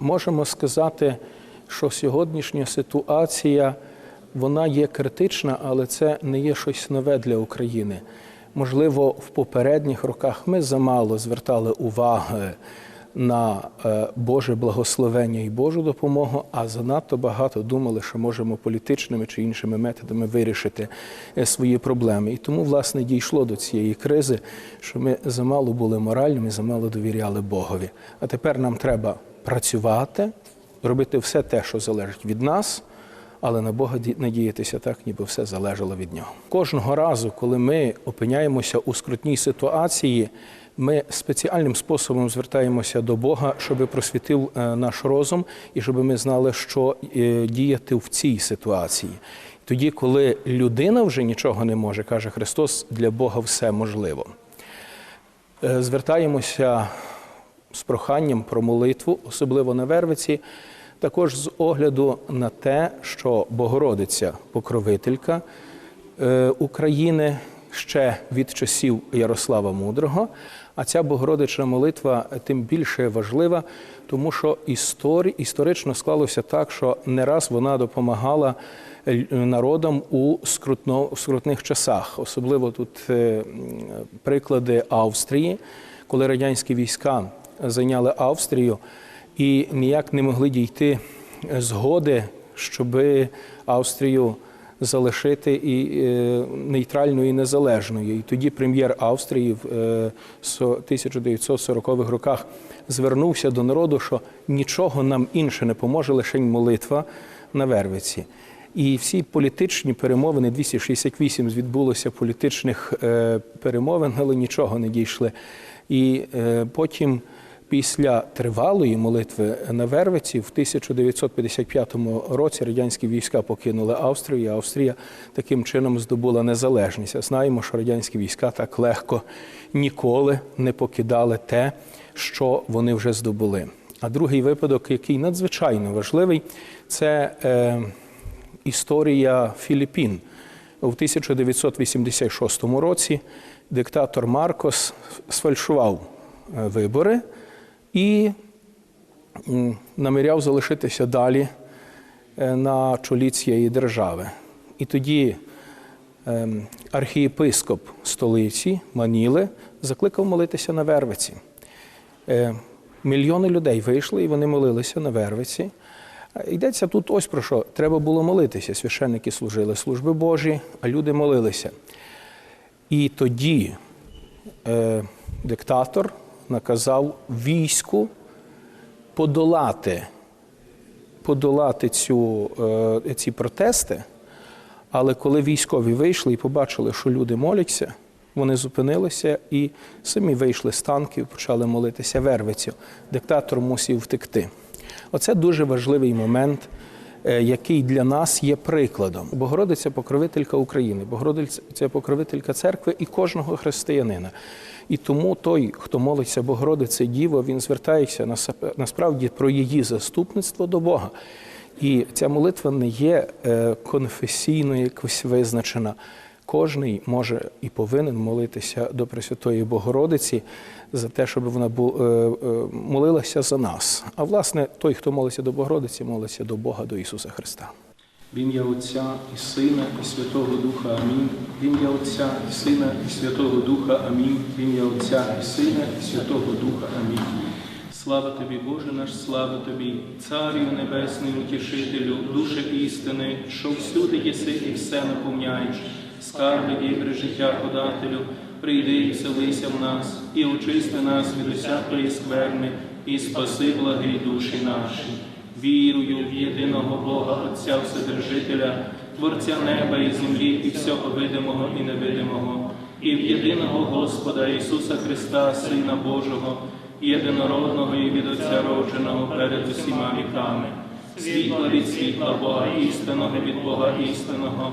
Можемо сказати, що сьогоднішня ситуація вона є критична, але це не є щось нове для України. Можливо, в попередніх роках ми замало звертали уваги на е, Боже благословення і Божу допомогу, а занадто багато думали, що можемо політичними чи іншими методами вирішити е, свої проблеми. І тому, власне, дійшло до цієї кризи, що ми замало були моральними, замало довіряли Богові. А тепер нам треба працювати, робити все те, що залежить від нас. Але на Бога надіятися так, ніби все залежало від нього. Кожного разу, коли ми опиняємося у скрутній ситуації, ми спеціальним способом звертаємося до Бога, щоб просвітив е, наш розум і щоб ми знали, що е, діяти в цій ситуації. Тоді, коли людина вже нічого не може, каже Христос, для Бога все можливо. Е, Звертаємося з проханням про молитву, особливо на Вервиці, також з огляду на те, що Богородиця, покровителька е, України ще від часів Ярослава Мудрого. А ця Богородична молитва тим більше важлива, тому що історі, історично склалося так, що не раз вона допомагала народам у скрутно, скрутних часах. Особливо тут е, приклади Австрії, коли радянські війська зайняли Австрію і ніяк не могли дійти згоди, щоб Австрію залишити і е, нейтральною і незалежною. І тоді прем'єр Австрії в е, 1940-х роках звернувся до народу, що нічого нам інше не поможе, лише молитва на Вервиці. І всі політичні перемовини 268 відбулося політичних е, перемовин, але нічого не дійшли. І е, потім, після тривалої молитви на Вервиці, в 1955 році радянські війська покинули Австрію. і Австрія таким чином здобула незалежність. Знаємо, що радянські війська так легко ніколи не покидали те, що вони вже здобули. А другий випадок, який надзвичайно важливий, це е, історія Філіппін. У 1986 році диктатор Маркос сфальшував е, вибори і наміряв залишитися далі е, на чолі цієї держави. І тоді ем, архієпископ столиці Маніли закликав молитися на Вервиці. Е, Мільйони людей вийшли і вони молилися на Вервиці. Е, Йдеться тут ось про що. Треба було молитися. Священники служили служби Божі, а люди молилися. І тоді е, диктатор наказав війську подолати, подолати цю, е, ці протести. Але коли військові вийшли і побачили, що люди моляться, вони зупинилися і самі вийшли з танків, почали молитися вервицю. Диктатор мусив втекти. Оце дуже важливий момент, який для нас є прикладом. Богородиця покровителька України, Богородиця покровителька церкви і кожного християнина. І тому той, хто молиться Богородице Діво, він звертається насправді про її заступництво до Бога. І ця молитва не є е, конфесійно якось визначена. Кожний може і повинен молитися до Пресвятої Богородиці за те, щоб вона е, е, молилася за нас. А власне, той, хто молиться до Богородиці, молиться до Бога, до Ісуса Христа. В ім'я Отця і Сина, і Святого Духа Амінь. В ім'я Отця і Сина, і Святого Духа Амінь. В ім'я Отця і Сина, і Святого Духа Амінь. Слава тобі, Боже наш, слава тобі, Царю Небесний, утішителю, душе істини, що всюди єси і все наповняєш, скарби ігри життя подателю, прийди і вселися в нас, і очисти нас від усякої скверни, і спаси благі душі наші. Вірую в єдиного Бога, Отця Вседержителя, Творця неба і землі, і всього видимого і невидимого, і в єдиного Господа Ісуса Христа, Сина Божого, єдинородного і від Отця родженого перед усіма віками, світла від світла Бога істинного від Бога істинного,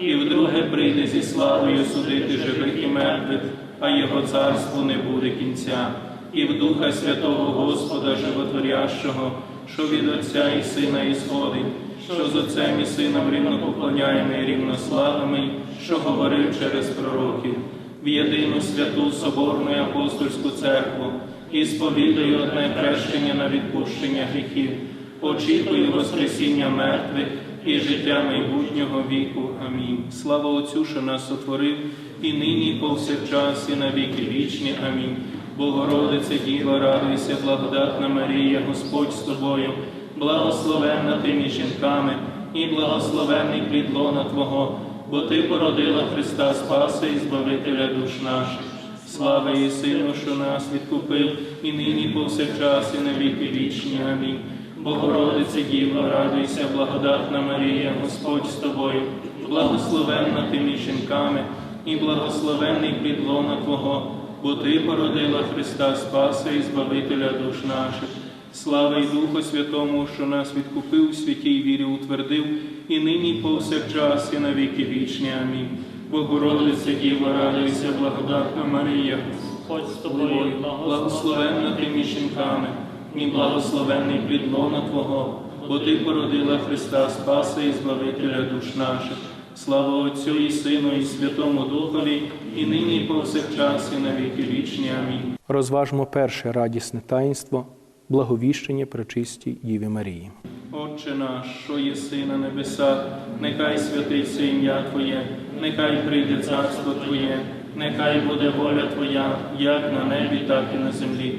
і вдруге прийде зі славою судити живих і мертвих, а його царству не буде кінця. І в Духа Святого Господа Животворящого, що від Отця і Сина ісходить, що з Отцем і Сином рівно поклоняємо рівно славимо, що говорив через пророків, в єдину святу Соборну і апостольську церкву, і сповідаю одне хрещення на відпущення гріхів, очікую Воскресіння мертвих і життя майбутнього віку. Амінь. Слава Отцю, що нас сотворив, і нині, і повсякчас, і на віки вічні. Амінь. Богородице Діва, радуйся, благодатна Марія, Господь з тобою, благословенна ти між жінками, і благословенний плід Твого, бо Ти породила Христа Спаса і Збавителя душ наших. Слава і Сину, що нас відкупив, і нині повсякчас, і на віки вічні. Амінь. Богородице Діва, радуйся, благодатна Марія, Господь з тобою, благословенна ти між жінками, і благословенний плід лона Твого, бо Ти породила Христа Спаса і Збавителя душ наших. Слава й Духу Святому, що нас відкупив, в святій вірі утвердив, і нині повсякчас, і на віки вічні. Амінь. Богородице Діва, радуйся, благодатна Марія, Господь з тобою, благословенна ти між жінками, і благословенний плід лона Твого, бо Ти породила Христа Спаса і Збавителя душ наших. Слава Отцю і Сину, і Святому Духові, і нині, і повсякчас, і на віки вічні. Амінь. Розважмо перше радісне таїнство благовіщення пречистій Діві Марії. Отче наш, що єси на небесах, нехай святиться ім'я Твоє, нехай прийде царство Твоє, нехай буде воля Твоя, як на небі, так і на землі.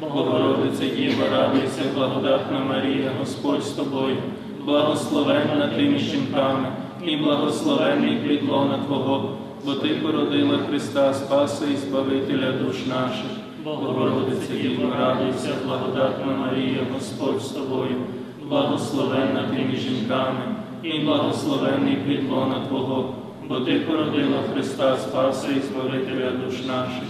Богородице Діво, радуйся, благодатна Марія, Господь з тобою, благословенна ти між жінками, і благословенний плід лона Твого, бо Ти породила Христа Спаса і Збавителя душ наших. Богородице Діво, радуйся, благодатна Марія, Господь з тобою, благословенна ти між жінками, і благословенний плід лона Твого, бо Ти породила Христа Спаса і Збавителя душ наших.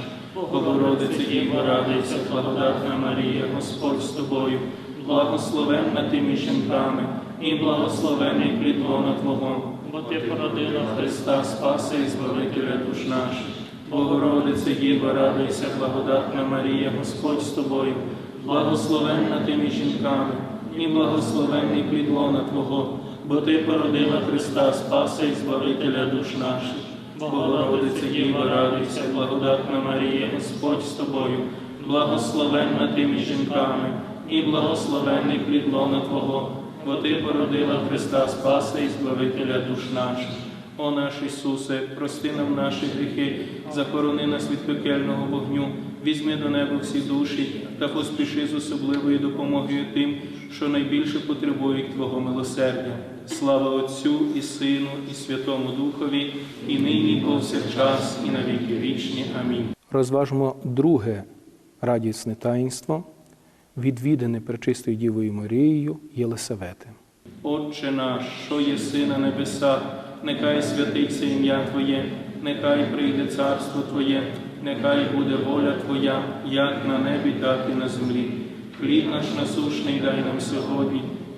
Богородице Діво, радуйся, благодатна Марія, Господь з тобою, благословенна ти між жінками, і благословенний плідлона Твого, бо ти породила Христа Спаса і Збавителя душ наших. Богородице Діво, радуйся, благодатна Марія, Господь з тобою, благословенна ти між жінками, і благословенний плід лона Твого, бо Ти породила Христа Спаса і Збавителя душ наших. Богородице Діво, радуйся, благодатна Марія, Господь з тобою, благословенна ти між жінками, і благословенний плід лона Твого, бо Ти породила Христа Спаса і Збавителя душ наших. О наш Ісусе, прости нам наші гріхи, захорони нас від пекельного вогню, візьми до неба всі душі та поспіши з особливою допомогою тим, що найбільше потребують Твого милосердя. Слава Отцю і Сину, і Святому Духові, і нині, і повсякчас, і на віки вічні. Амінь. Розважмо друге радісне таїнство відвідане Пречистою Дівою Марією Єлисавети. Отче наш, що єси на небесах, нехай святиться ім'я Твоє, нехай прийде царство Твоє, нехай буде воля Твоя, як на небі, так і на землі. Хліб наш насушний дай нам сьогодні,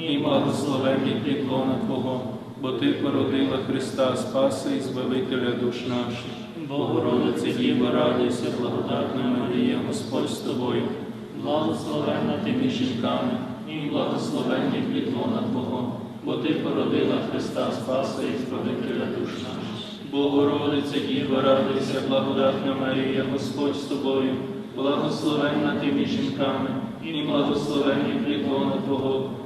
і благословенний плід лона Твого, бо Ти породила Христа Спаса і Збавителя душ наших. Богородице Діво, радуйся, благодатна Марія, Господь з тобою, благословенна ти між жінками, і благословенний плід лона Твого, бо Ти породила Христа Спаса і Збавителя душ наших. Богородице Діво, радуйся, благодатна Марія, Господь з тобою, благословенна ти між жінками, і благословенний плід лона Твого,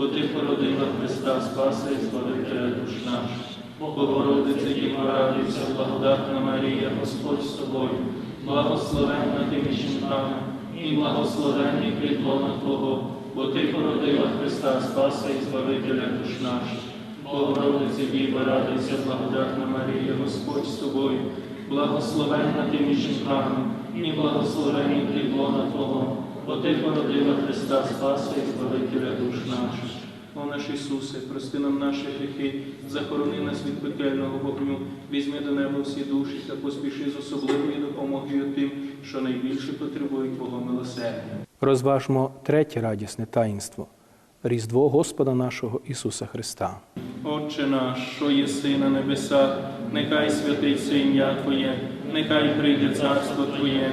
бо Ти породила Христа Спаса і Збавителя душ наших. Богородице Діво, радуйся, благодатна Марія, Господь з тобою, благословенна ти між жінками, і благословенний плід лона Твого, бо Ти породила Христа Спаса і Збавителя душ наших. Богородице Діво, радуйся, благодатна Марія, Господь з тобою, благословенна ти між жінками, і благословенний плід лона Твого, бо Ти Христа Спаса і Збавителя душ наших. О наш Ісусе, прости нам наші гріхи, захорони нас від пекельного вогню, візьми до неба всі душі та поспіши з особливою допомогою тим, що найбільше потребують Твого милосердя. Розважмо третє радісне таїнство Різдво Господа нашого Ісуса Христа. Отче наш, що єси на небесах, нехай святиться ім'я Твоє, нехай прийде царство Твоє,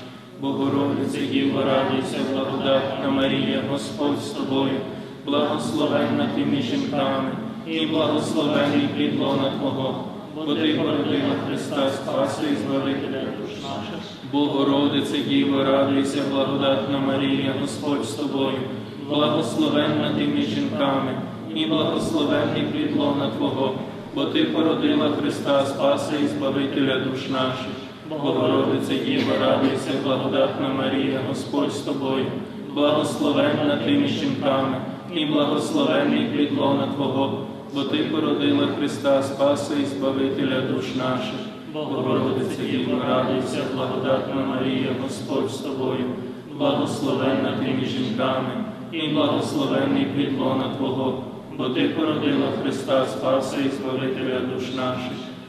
Богородице Діво, радуйся, благодатна Марія, Господь з тобою, благословенна ти між жінками, і благословенний плід лона Твого, бо Ти породила Христа Спаса і Збавителя душ наших. Богородице Діво, радуйся, благодатна Марія, Господь з тобою, благословенна ти між жінками, і благословенний плід Твого, бо Ти породила Христа Спаса і Збавителя душ наших. Богородице Діво, радуйся, благодатна Марія, Господь з тобою, благословенна ти між жінками, і благословенний плід лона Твого, бо Ти породила Христа Спаса і Збавителя душ наших. Богородице Діво, радуйся, благодатна Марія, Господь з тобою, благословенна ти між жінками, і благословенний плід лона Твого, бо Ти породила Христа Спаса і Збавителя душ наших.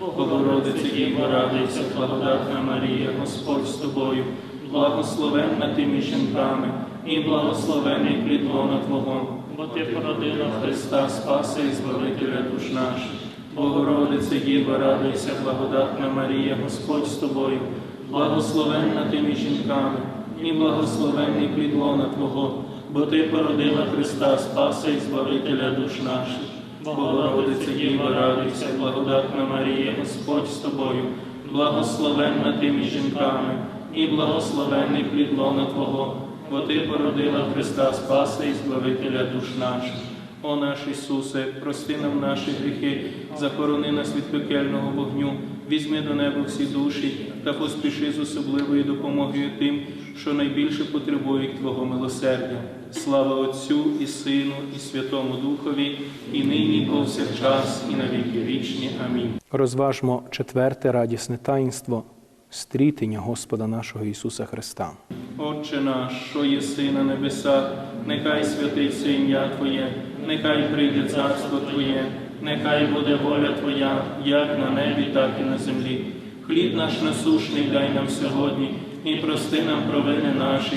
Богородице Діво, радуйся, благодатна Марія, Господь з тобою, благословенна ти між жінками, і благословенний плід лона Твого, бо ти породила Христа Спаси і Збавителя душ наших. Богородице Діва, радуйся, благодатна Марія, Господь з тобою, благословенна ти між жінками, і благословенний плід лона Твого, бо ти породила Христа Спаси і Збавителя душ наших. Богородице Діва, радуйся, благодатна Марія, Господь з тобою, благословенна ти між жінками, і благословенний плід лона Твого, бо ти породила Христа Спаси і Збавителя душ наших. О наш Ісусе, прости нам наші гріхи, захорони нас від пекельного вогню, візьми до неба всі душі та поспіши з особливою допомогою тим, що найбільше потребують Твого милосердя. Слава Отцю і Сину, і Святому Духові, і нині, і повсякчас, і на віки вічні. Амінь. Розважмо четверте радісне таїнство стрітення Господа нашого Ісуса Христа. Отче наш, що єси на небесах, нехай святиться ім'я Твоє, нехай прийде царство Твоє, нехай буде воля Твоя, як на небі, так і на землі. Хліб наш насушний дай нам сьогодні, і прости нам провини наші,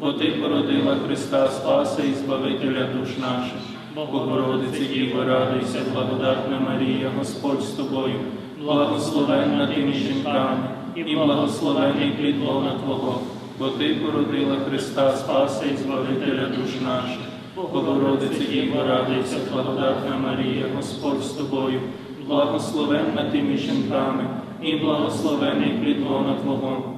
бо ти породила Христа Спаса і Збавителя душ наших. Богородице Діво, радуйся, благодатна Марія, Господь з тобою, благословенна ти між жінками, і благословенний плід лона Твого, бо ти породила Христа Спаса і Збавителя душ наших. Богородице Діво, радуйся, благодатна Марія, Господь з тобою, благословенна ти між жінками, і благословенний плід Твого,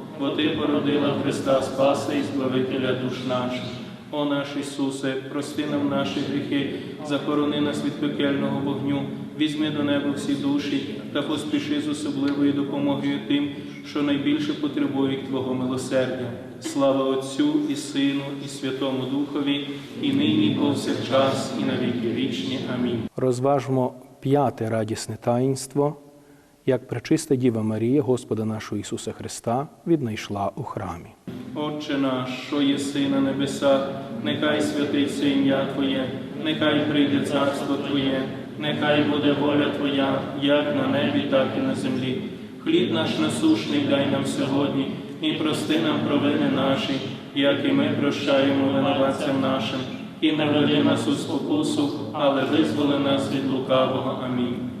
бо ти породила Христа Спаса і Збавителя душ наших. О наш Ісусе, прости нам наші гріхи, захорони нас від пекельного вогню, візьми до неба всі душі та поспіши з особливою допомогою тим, що найбільше потребують Твого милосердя. Слава Отцю і Сину, і Святому Духові, і нині, і повсякчас, і на віки вічні. Амінь. Розважмо п'яте радісне таїнство, як пречиста Діва Марія, Господа нашого Ісуса Христа, віднайшла у храмі. Отче наш, що єси на небесах, нехай святиться ім'я Твоє, нехай прийде царство Твоє, нехай буде воля Твоя, як на небі, так і на землі. Хліб наш насушний дай нам сьогодні, і прости нам провини наші, як і ми прощаємо винуватцям нашим, і не веди нас у спокусу, але визволи нас від лукавого. Амінь.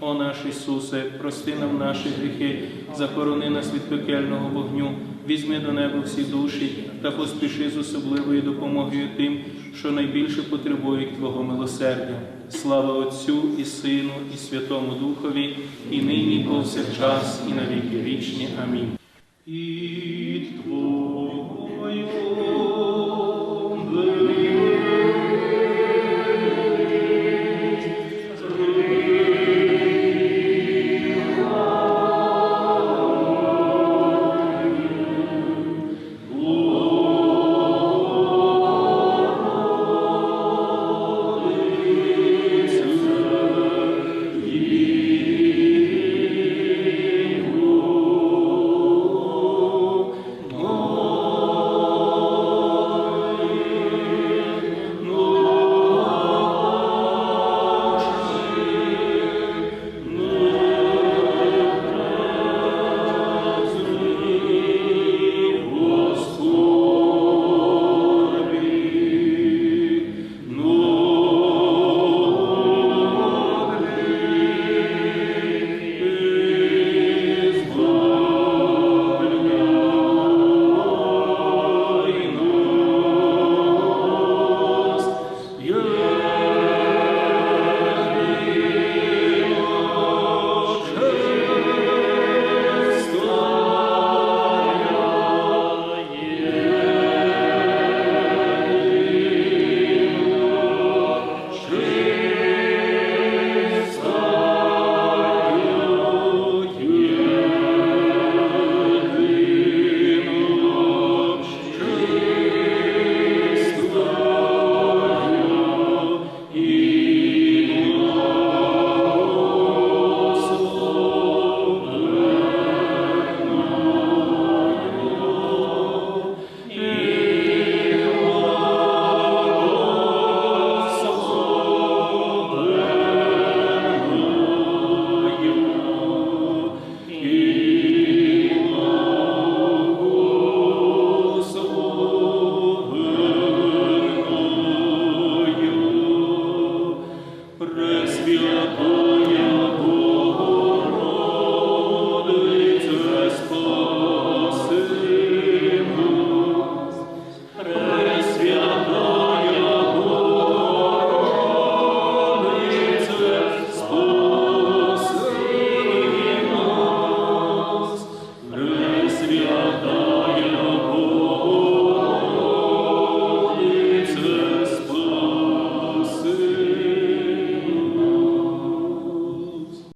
О наш Ісусе, прости нам наші гріхи, захорони нас від пекельного вогню, візьми до неба всі душі та поспіши з особливою допомогою тим, що найбільше потребують Твого милосердя. Слава Отцю і Сину, і Святому Духові, і нині, і повсякчас, і на віки вічні. Амінь. І Твою